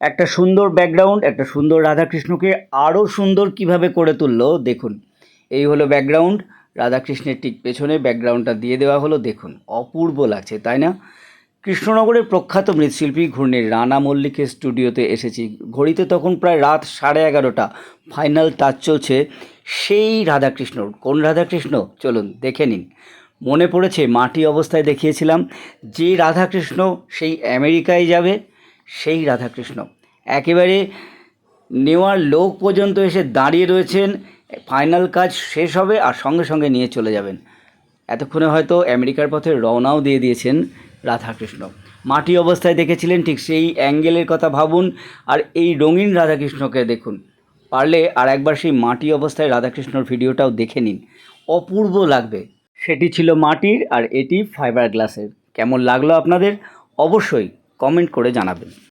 একটা সুন্দর ব্যাকগ্রাউন্ড একটা সুন্দর রাধাকৃষ্ণকে আরও সুন্দর কীভাবে করে তুললো, দেখুন। এই হলো ব্যাকগ্রাউন্ড রাধাকৃষ্ণের ঠিক পেছনে ব্যাকগ্রাউন্ডটা দিয়ে দেওয়া হলো, দেখুন। অপূর্ব লাগছে, তাই না? কৃষ্ণনগরের প্রখ্যাত মৃৎশিল্পী ঘূর্ণির রানা মল্লিকের স্টুডিওতে এসেছি। ঘড়িতে তখন প্রায় রাত সাড়ে এগারোটা, ফাইনাল টাচ চলছে সেই রাধাকৃষ্ণ কোন রাধাকৃষ্ণ? চলুন, দেখে নিন। মনে পড়েছে, মাটি অবস্থায় দেখিয়েছিলাম, যে রাধাকৃষ্ণ সেই আমেরিকায় যাবে সেই রাধাকৃষ্ণ। একেবারে নেওয়ার লোক পর্যন্ত এসে দাঁড়িয়ে রয়েছেন, ফাইনাল কাজ শেষ হবে আর সঙ্গে সঙ্গে নিয়ে চলে যাবেন। এতক্ষণে হয়তো আমেরিকার পথে রওনাও দিয়ে দিয়েছেন রাধাকৃষ্ণ। মাটি অবস্থায় দেখেছিলেন ঠিক সেই অ্যাঙ্গেলের কথা ভাবুন আর এই রঙিন রাধাকৃষ্ণকে দেখুন। পারলে আর একবার সেই মাটি অবস্থায় রাধাকৃষ্ণর ভিডিওটাও দেখে নিন। অপূর্ব লাগবে। সেটি ছিল মাটির আর এটি ফাইবার গ্লাসের কেমন লাগল আপনাদের? অবশ্যই কমেন্ট করে জানাবেন।